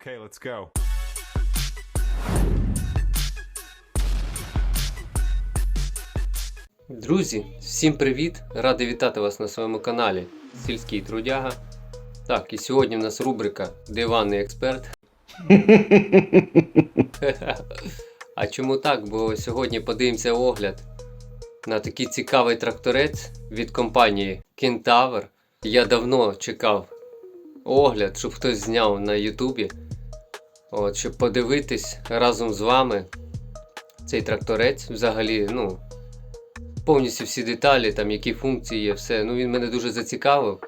Okay, let's go. Друзі, всім привіт! Радий вітати вас на своєму каналі Сільський Трудяга. Так, і сьогодні в нас рубрика Диванний експерт. а чому так? Бо сьогодні подивимося огляд на такий цікавий тракторець від компанії Kentaur. Я давно чекав огляд, щоб хтось зняв на Ютубі. От, щоб подивитись разом з вами цей тракторець. Взагалі, ну, повністю всі деталі, там які функції є, все. Ну він мене дуже зацікавив.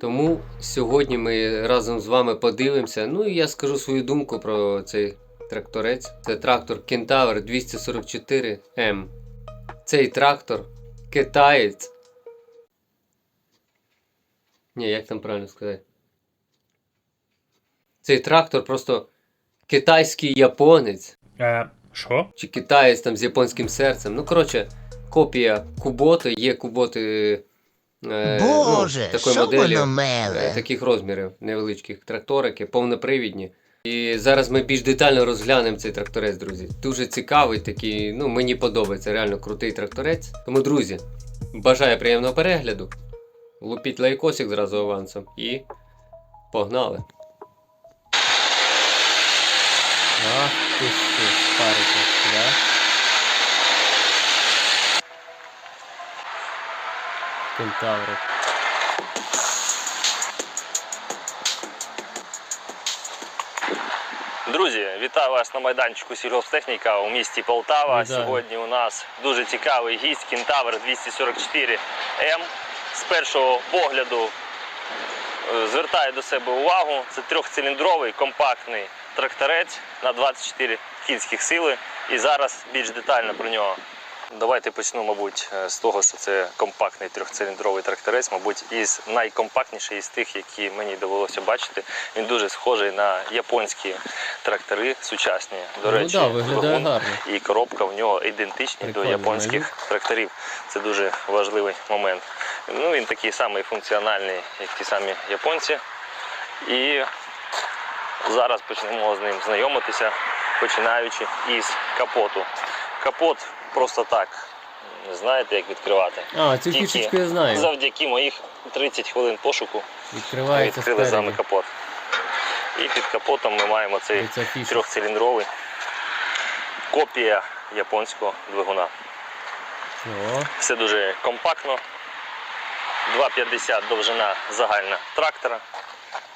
Тому сьогодні ми разом з вами подивимося. Ну і я скажу свою думку про цей тракторець. Це трактор Kentaur 244M. Цей трактор китаєць. Ні, як там правильно сказати? Цей трактор просто китайський японець Е, що? чи китаєць там з японським серцем. Ну, коротше, копія Куботи, є Куботи е, Боже, ну, такої що моделі, воно меле? е, таких розмірів невеличких тракторики, повнопривідні. І зараз ми більш детально розглянемо цей тракторець, друзі. Дуже цікавий такий, ну мені подобається, реально крутий тракторець. Тому, друзі, бажаю приємного перегляду. Лупіть лайкосик зразу авансом і погнали! Ах ти що, спарити, да? Кентаври. Друзі, вітаю вас на майданчику сільгосптехніка у місті Полтава. Вітаю. Сьогодні у нас дуже цікавий гість Кентавр 244 М. З першого погляду е, звертає до себе увагу. Це трьохциліндровий компактний тракторець на 24 кінських сили. І зараз більш детально про нього. Давайте почну, мабуть, е, з того, що це компактний трьохциліндровий тракторець, мабуть, із найкомпактніший із тих, які мені довелося бачити. Він дуже схожий на японські трактори сучасні. До Ну речі, да, виглядає гарно. і коробка в нього ідентичні Прикольно, до японських тракторів. Це дуже важливий момент. Ну, він такий самий функціональний, як ті самі японці. І зараз почнемо з ним знайомитися, починаючи із капоту. Капот просто так. Не знаєте, як відкривати. А, цю фішечку я знаю. Завдяки моїх 30 хвилин пошуку Відкривається відкрили вами капот. І під капотом ми маємо цей трьохциліндровий копія японського двигуна. О, Все дуже компактно. 2,50 довжина загальна трактора.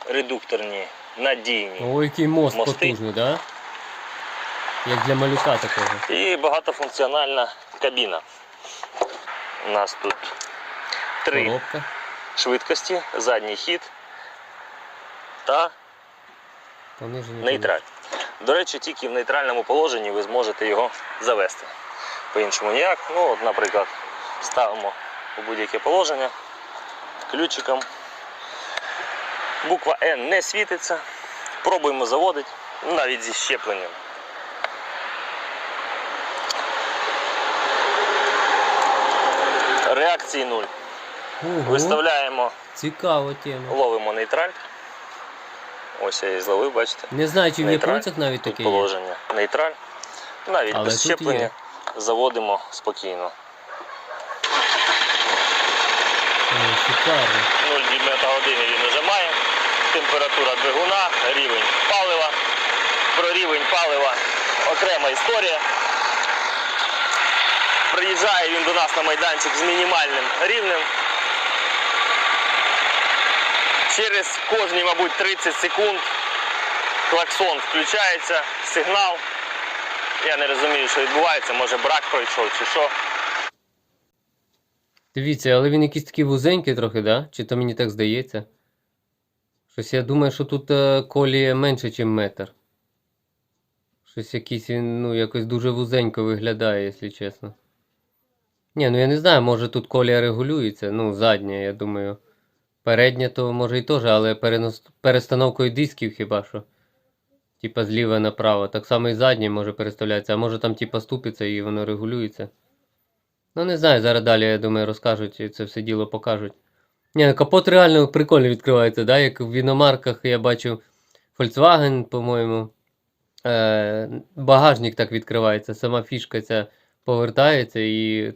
Редукторні, надійні. О, який мост Мости. потужний, да? Як для малюка такого. І багатофункціональна кабіна. У нас тут три Коробка. швидкості, задній хід та Пониження. нейтраль. До речі, тільки в нейтральному положенні ви зможете його завести. По-іншому ніяк. Ну, от, наприклад, ставимо у будь-яке положення ключиком. Буква N не світиться. Пробуємо заводити, навіть зі щепленням. Реакції нуль. Ого, Виставляємо, цікава тема. ловимо нейтраль. Ось я її зловив, бачите. Не знаю, чи в японцях навіть таке є. положення нейтраль. Навіть Але без тут щеплення є. заводимо спокійно. О, шикарно. 0,2 мотогодини він уже. Температура двигуна, рівень палива. Про рівень палива окрема історія. Приїжджає він до нас на майданчик з мінімальним рівнем. Через кожні, мабуть, 30 секунд клаксон включається, сигнал. Я не розумію, що відбувається, може брак пройшов чи що. Дивіться, але він якийсь такий вузенький трохи, да? Чи то мені так здається? Щось я думаю, що тут е, колія менше, ніж метр. Щось якийсь ну, якось дуже вузенько виглядає, якщо чесно. Ні, ну я не знаю, може тут колія регулюється, ну, задня, я думаю. Передня то може і теж, але перенос... перестановкою дисків хіба що. Типа зліва направо. Так само і задній може переставлятися, а може там типа ступиться і воно регулюється. Ну, не знаю, зараз далі, я думаю, розкажуть і це все діло покажуть. Ні, ну капот реально прикольно відкривається, да? як в іномарках я бачив Volkswagen, по-моєму. Е, багажник так відкривається, сама фішка ця повертається і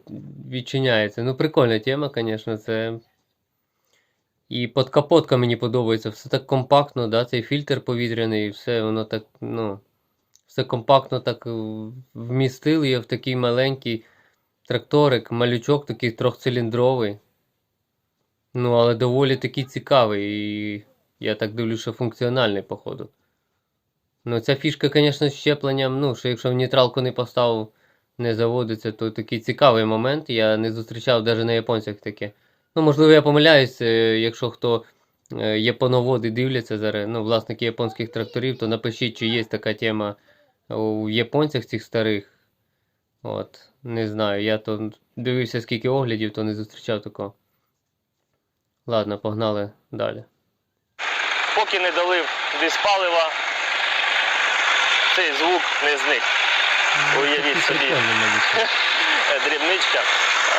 відчиняється. Ну, прикольна тема, звісно, це. І подкапотка мені подобається, все так компактно, да, цей фільтр повітряний, все воно так, ну, все компактно так вмістили я в такий маленький тракторик, малючок такий трьохциліндровий. Ну, але доволі такий цікавий. І я так дивлюся, що функціональний, походу. Ну, ця фішка, звісно, з щепленням, ну, що якщо в нейтралку не поставив, не заводиться, то такий цікавий момент. Я не зустрічав навіть на японцях таке. Ну, можливо, я помиляюсь, е, якщо хто е, японоводи дивляться зараз, ну, власники японських тракторів, то напишіть, чи є така тема у японцях цих старих. От, не знаю, я то дивився скільки оглядів, то не зустрічав такого. Ладно, погнали далі. Поки не долив диспалива, цей звук не зник. Уявіть собі. Дрібничка.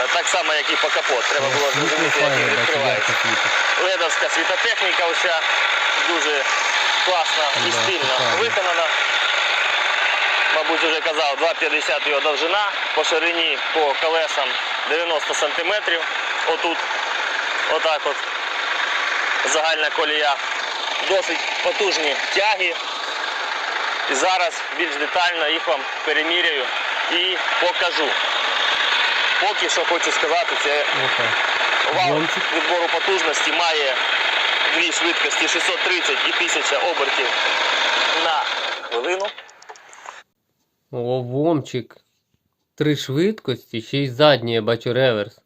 Е, Так само, як і по капот. Треба було зрозуміти, як він відкривається. Ледовська світотехніка уся дуже класна і стильно виконана. Мабуть, вже казав, 2,50 його довжина, по ширині по колесам 90 см. Отут, отак от. Загальна колія. Досить потужні тяги. І зараз більш детально їх вам переміряю і покажу. Поки що хочу сказати, це Вал відбору потужності має дві швидкості 630 і 1000 обертів на хвилину. О, вомчик. Три швидкості, ще й задній, я бачу реверс.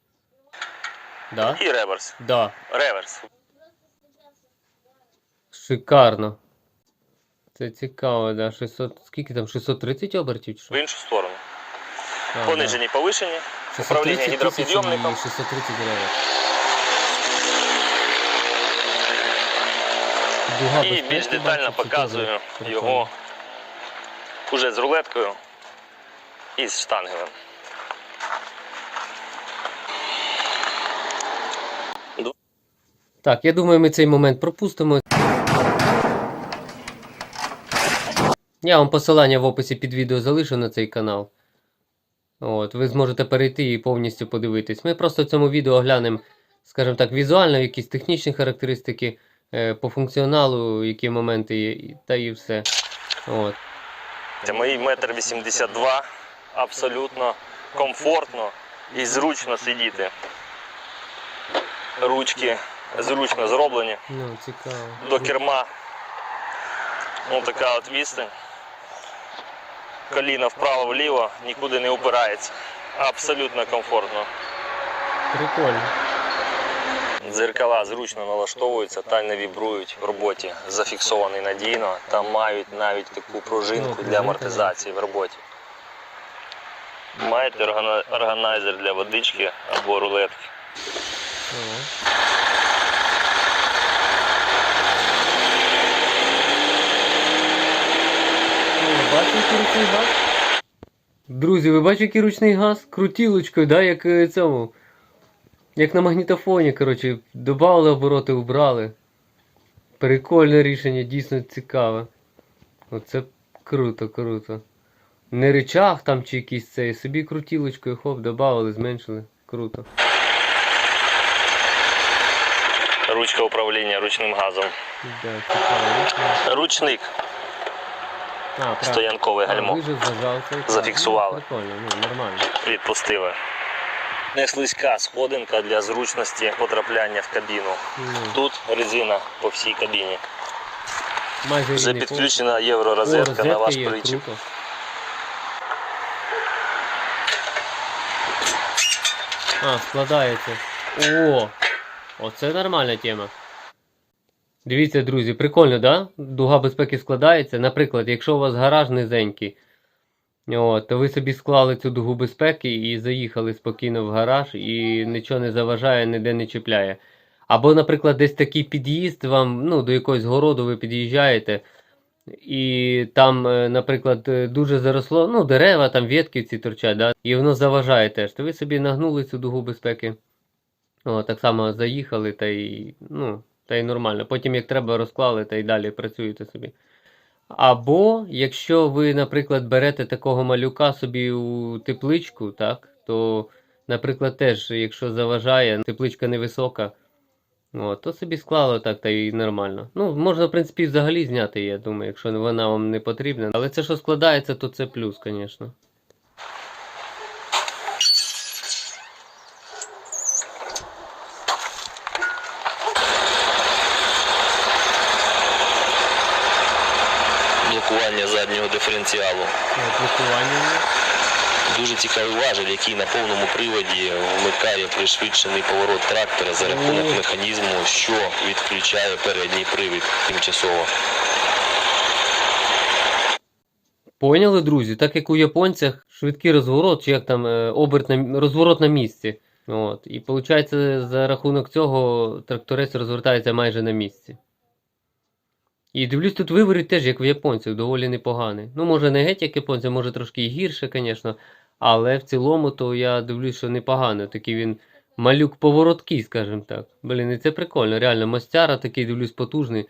Да? І реверс. Да. Реверс. Шикарно. Це цікаво, да. 600, скільки там? 630 обертів чи В іншу сторону. А, Понижені, повишені. да. Управління 630 гідропідйомником. і 630 реверс. Дуга І більш детально бачу, показую його уже з рулеткою і з штангелем. Так, я думаю, ми цей момент пропустимо. Я вам посилання в описі під відео залишу на цей канал. От, ви зможете перейти і повністю подивитись. Ми просто в цьому відео оглянемо, скажімо так, візуально якісь технічні характеристики, е, по функціоналу, які моменти є, та і все. От. Мої метр 82. Абсолютно комфортно і зручно сидіти. Ручки зручно зроблені. Ну, цікаво. до керма. Ось така от відстань. Коліна вправо-вліво нікуди не упирається. Абсолютно комфортно. Прикольно. Дзеркала зручно налаштовуються та не вібрують в роботі. Зафіксований надійно та мають навіть таку Ну, пружинку для амортизації в роботі. Маєте органайзер для водички або рулетки. Ага. О, Бачите, який ручний газ? Друзі, ви бачите, який ручний газ? Крутілочкою, да, як е, цьому. Як на магнітофоні, коротше, додали обороти, убрали. Прикольне рішення, дійсно цікаве. Оце круто, круто. Не речах там чи якийсь цей, собі крутілочкою, хоп, додали, зменшили. Круто. Ручка управління ручним газом. Да, цікаво. Ручник А, гальмо. Зафіксували. Ну, ну відпустили. Не слизька сходинка для зручності потрапляння в кабіну. Ну, Тут резина по всій кабіні. Вже підключена. Євророзетка на ваш причіп. А, складається. О! Оце нормальна тема. Дивіться, друзі, прикольно, да? Дуга безпеки складається. Наприклад, якщо у вас гараж низенький, от, то ви собі склали цю дугу безпеки і заїхали спокійно в гараж і нічого не заважає, ніде не чіпляє. Або, наприклад, десь такий під'їзд вам, ну, до якогось городу ви під'їжджаєте, і там, е, наприклад, е, дуже заросло, ну, дерева, там ветки ці торчать, да? і воно заважає теж. То ви собі нагнули цю дугу безпеки. О, так само заїхали, та й, ну, та й нормально. Потім, як треба, розклали та й далі працюєте собі. Або, якщо ви, наприклад, берете такого малюка собі у тепличку, так, то, наприклад, теж, якщо заважає, тепличка невисока, от, то собі склало так та й нормально. Ну, можна, в принципі, взагалі зняти, я думаю, якщо вона вам не потрібна. Але це що складається, то це плюс, звісно. Блокування заднього диференціалу. Блокування. Дуже цікавий важель, який на повному приводі вмикає пришвидшений поворот трактора за рахунок механізму, що відключає передній привід тимчасово. Поняли, друзі? Так як у японцях швидкий розворот, чи як там е, оберт на розворот на місці. От. І виходить, за рахунок цього тракторець розвертається майже на місці. І дивлюсь, тут виборів теж, як в японцях, доволі непоганий. Ну, може, не геть як японці, може трошки і гірше, звісно. Але в цілому, то я дивлюсь, що непогано. Такий він малюк повороткий, скажімо так. Блін, і це прикольно. Реально, мастяра такий, дивлюсь, потужний.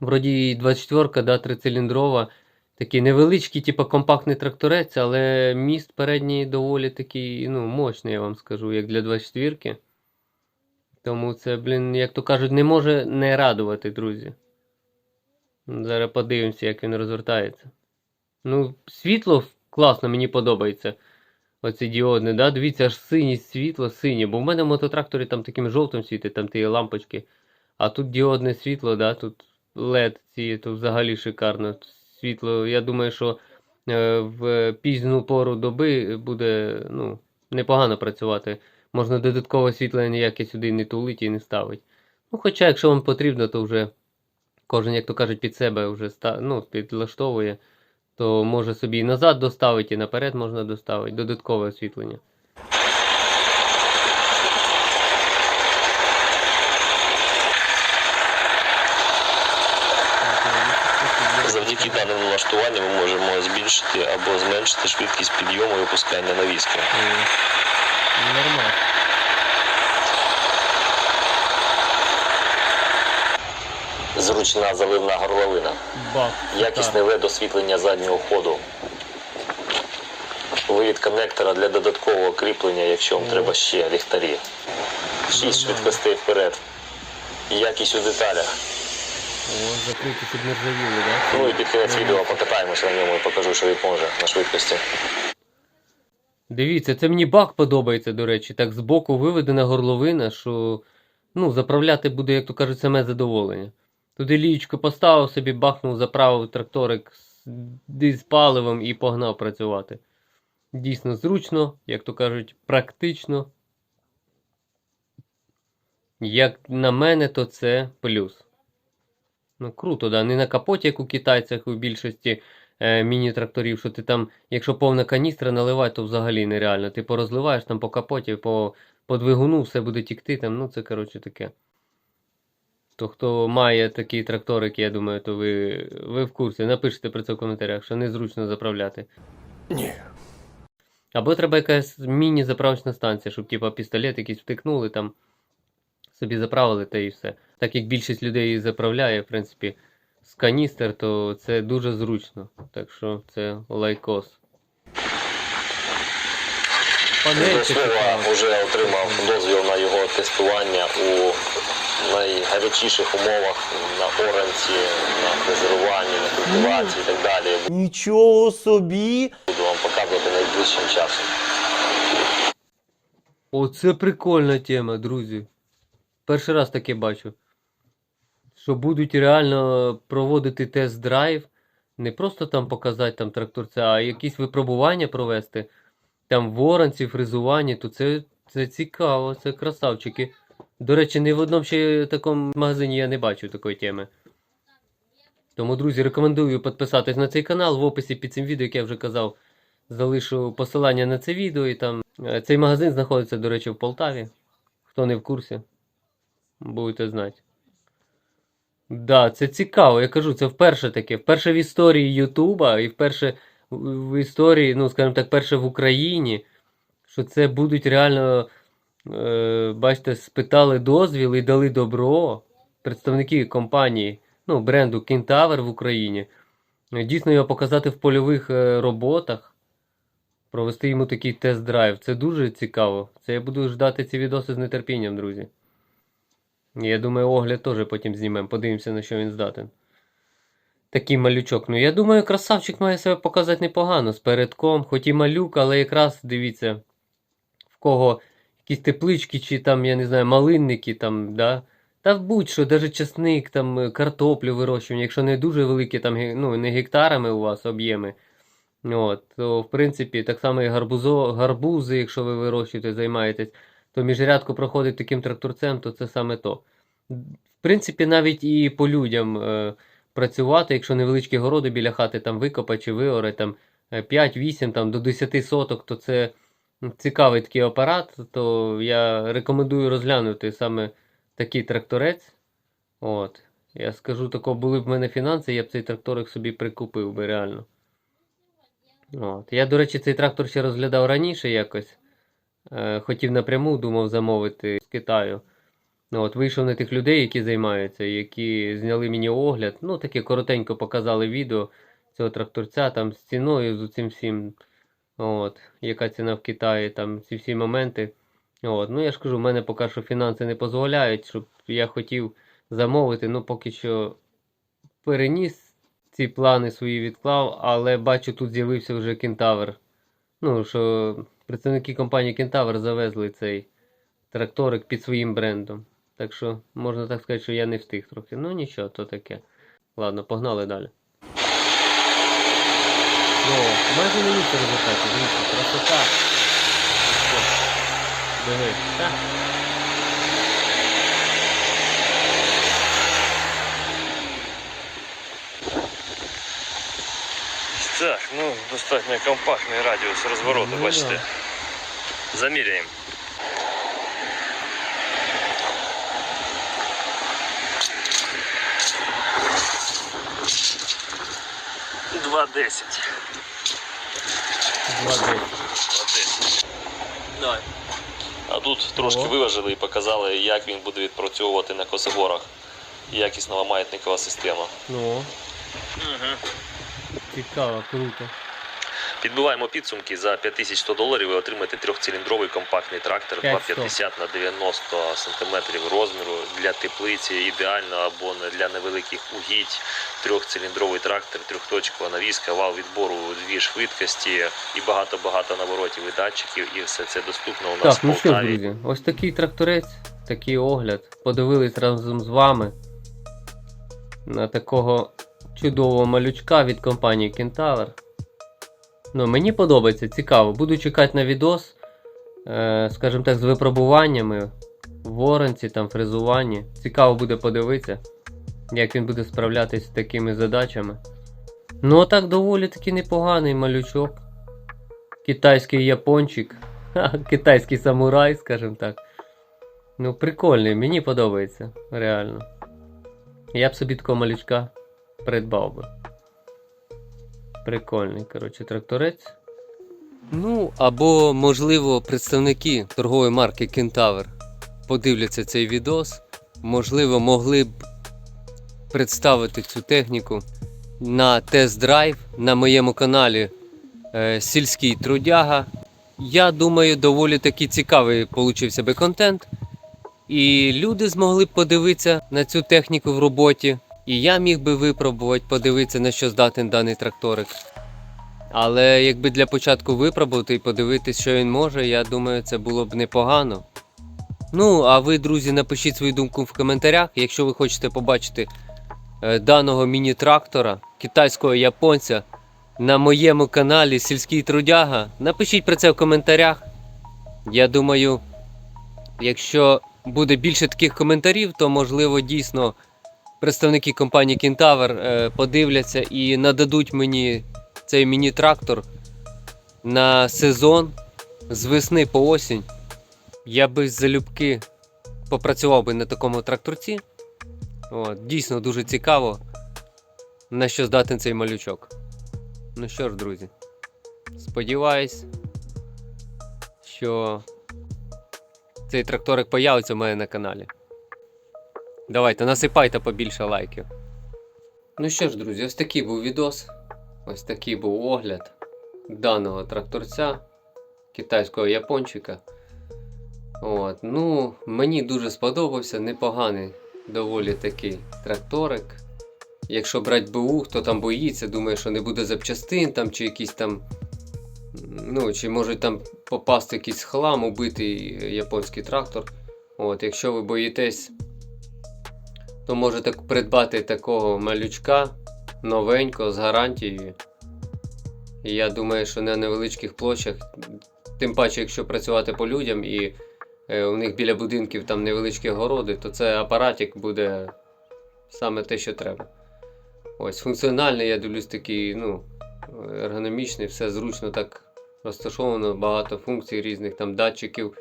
Вроді 24-ка, да, трициліндрова. Такий невеличкий, типу, компактний тракторець, але міст передній доволі такий, ну, мощний, я вам скажу, як для 24-ки. Тому це, блін, як то кажуть, не може не радувати, друзі. Зараз подивимося, як він розвертається. Ну, світло класно, мені подобається. Оце діодне, да? Дивіться, аж синє світло, синє. Бо в мене в мототракторі там таким жовтим світить, там ті лампочки. А тут діодне світло, да? Тут LED ці, то взагалі шикарно. Світло, я думаю, що е, в пізню пору доби буде ну, непогано працювати. Можна додаткове світло ніяке сюди не тулить і не ставить. Ну, хоча, якщо вам потрібно, то вже кожен, як то кажуть, під себе вже ну, підлаштовує, то може собі і назад доставити, і наперед можна доставити. Додаткове освітлення. Завдяки даним налаштуванням ми можемо збільшити або зменшити швидкість підйому і опускання навіски. Нормально. Зручна заливна горловина. Якісне LED освітлення заднього ходу. Вивід коннектора для додаткового кріплення, якщо вам треба ще ліхтарі. Шість швидкостей вперед. Якість у деталях. О, ржавіли. Ну і під кінець відео покатаємося на ньому і покажу, що він може на швидкості. Дивіться, це мені бак подобається, до речі. Так збоку виведена горловина, що ну, заправляти буде, як то кажуть, саме задоволення. Туди лієчку поставив собі, бахнув, заправив тракторик з, паливом і погнав працювати. Дійсно зручно, як то кажуть, практично. Як на мене, то це плюс. Ну, круто, да. Не на капоті, як у китайцях у більшості е, міні-тракторів, що ти там, якщо повна каністра наливати, то взагалі нереально. Ти порозливаєш там по капоті, по, по двигуну, все буде тікти там. Ну, це коротше таке. То хто має такий тракторик, я думаю, то ви, ви в курсі. Напишіть про це в коментарях, що незручно заправляти. Ні. Або треба якась міні-заправочна станція, щоб типа пістолет якийсь втикнули там, собі заправили та і все. Так як більшість людей заправляє, в принципі, з каністр, то це дуже зручно. Так що це лайкос. Веснова вже отримав дозвіл на його тестування у найгарячіших умовах на оранці, на фрезеруванні, на культивації і так далі. Нічого собі. Буду вам показувати найближчим часом. Оце прикольна тема, друзі. Перший раз таке бачу. Що будуть реально проводити тест-драйв, не просто там показати там тракторця, а якісь випробування провести. Там в оранці, фрезуванні, то це, це цікаво, це красавчики. До речі, ні в одному ще такому магазині я не бачу такої теми. Тому, друзі, рекомендую підписатись на цей канал. В описі під цим відео, як я вже казав, залишу посилання на це відео. І там е, цей магазин знаходиться, до речі, в Полтаві. Хто не в курсі, будете знати. Да, це цікаво. Я кажу, це вперше таке. Вперше в історії Ютуба і вперше в історії, ну, скажімо так, перше в Україні, що це будуть реально, бачите, спитали дозвіл і дали добро представники компанії, ну, бренду Кентавр в Україні. е, дійсно його показати в польових е, роботах, провести йому такий тест-драйв. Це дуже цікаво. Це я буду ждати ці відоси з нетерпінням, друзі. Я думаю, огляд теж потім знімемо. Подивимося, на що він здатен. Такий малючок. Ну, я думаю, красавчик має себе показати непогано з передком, хоч і малюк, але якраз дивіться, в кого якісь теплички, чи там, я не знаю, малинники там, да? Та будь-що, навіть часник, там, е, картоплю вирощування, якщо не дуже великі, там, ну, не гектарами у вас об'єми, то, в принципі, так само і гарбузо, гарбузи, якщо ви вирощуєте, займаєтесь, то міжрядку проходить таким тракторцем, то це саме то. В принципі, навіть і по людям е, працювати, якщо невеличкі городи біля хати там викопати чи виорати, там е, 5-8 там, до 10 соток, то це цікавий такий апарат, то я рекомендую розглянути саме такий тракторець. От. Я скажу тако, були б в мене фінанси, я б цей тракторик собі прикупив би реально. От. Я, до речі, цей трактор ще розглядав раніше якось. Е, хотів напряму, думав замовити з Китаю. От, вийшов на тих людей, які займаються, які зняли мені огляд. Ну, таке коротенько показали відео цього тракторця там з ціною, з цим всім. От, яка ціна в Китаї, там ці всі моменти. От, ну я ж кажу, в мене поки що фінанси не дозволяють, щоб я хотів замовити, ну поки що переніс ці плани свої відклав, але бачу, тут з'явився вже Кентавр. Ну, що представники компанії Кентавр завезли цей тракторик під своїм брендом. Так що можна так сказати, що я не встиг трохи. Ну нічого, то таке. Ладно, погнали далі. Майже не місце розвертати, дивіться, красота. Та. Так, ну достатньо компактний радіус розвороту, Ну, бачите. Заміряємо. Два десять. 2,10. Давай. А тут трошки О. виважили і показали, як він буде відпрацьовувати на косогорах. Якісна маятникова система. Ну, Угу. цікаво, круто. Підбиваємо підсумки за 5100 доларів. Ви отримаєте трьохциліндровий компактний трактор 250 на 90 см розміру для теплиці, ідеально або для невеликих угідь. Трьохциліндровий трактор, трьохточкова навіска, вал відбору, дві швидкості і багато-багато наворотів і датчиків. І все це доступно у нас Так, в ну що, друзі, ось такий тракторець, такий огляд. Подивились разом з вами на такого чудового малючка від компанії Kentaur. Ну, мені подобається, цікаво. Буду чекати на відос, е, скажімо так, з випробуваннями в оранці, там, фрезуванні. Цікаво буде подивитися, як він буде справлятися з такими задачами. Ну, а так доволі таки непоганий малючок. Китайський япончик. Ха, Китайський самурай, скажімо так. Ну, прикольний, мені подобається, реально. Я б собі такого малючка придбав би. Прикольний, коротше, тракторець. Ну, або, можливо, представники торгової марки Kentaur подивляться цей відос. Можливо, могли б представити цю техніку на тест-драйв на моєму каналі е, Сільський трудяга. Я думаю, доволі таки цікавий получився би контент. І люди змогли б подивитися на цю техніку в роботі. І я міг би випробувати, подивитися, на що здатен даний тракторик. Але якби для початку випробувати і подивитися, що він може, я думаю, це було б непогано. Ну, а ви, друзі, напишіть свою думку в коментарях, якщо ви хочете побачити е, даного міні-трактора, китайського японця на моєму каналі Сільський Трудяга. Напишіть про це в коментарях. Я думаю, якщо буде більше таких коментарів, то можливо дійсно представники компанії е, подивляться і нададуть мені цей міні-трактор на сезон з весни по осінь. Я би залюбки попрацював би на такому тракторці. От, дійсно дуже цікаво, на що здатен цей малючок. Ну що ж, друзі, сподіваюсь, що цей тракторик появиться в мене на каналі. Давайте, насипайте побільше лайків. Ну що ж, друзі, ось такий був відос. Ось такий був огляд даного тракторця китайського япончика. От, ну, мені дуже сподобався, непоганий доволі такий тракторик. Якщо брати БУ, хто там боїться, думає, що не буде запчастин там чи якісь там. Ну, чи можуть там попасти якийсь хлам, убитий японський трактор. От, якщо ви боїтесь, то можете придбати такого малючка новенького з гарантією. І я думаю, що на невеличких площах, тим паче, якщо працювати по людям і е, у них біля будинків там невеличкі городи, то це апаратик буде саме те, що треба. Ось функціональний, я дивлюсь, такий, ну, ергономічний, все зручно так розташовано, багато функцій різних, там датчиків,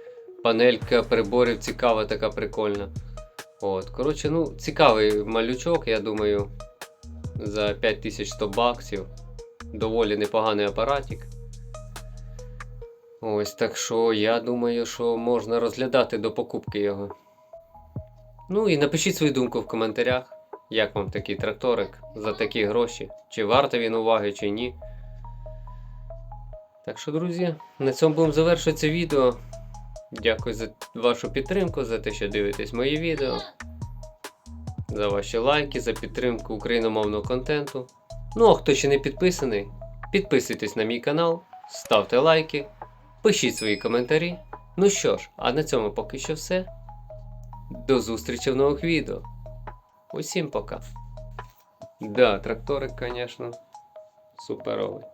панелька приборів цікава, така прикольна. От, коротше, ну, цікавий малючок, я думаю, за 5100 баксів. Доволі непоганий апаратик. Ось так що я думаю, що можна розглядати до покупки його. Ну і напишіть свою думку в коментарях, як вам такий тракторик за такі гроші, чи варто він уваги, чи ні. Так що, друзі, на цьому будемо завершувати це відео. Дякую за вашу підтримку, за те, що дивитесь мої відео, за ваші лайки, за підтримку україномовного контенту. Ну а хто ще не підписаний, підписуйтесь на мій канал, ставте лайки, пишіть свої коментарі. Ну що ж, а на цьому поки що все. До зустрічі в нових відео. Усім пока. Да, тракторик, звісно, суперовий.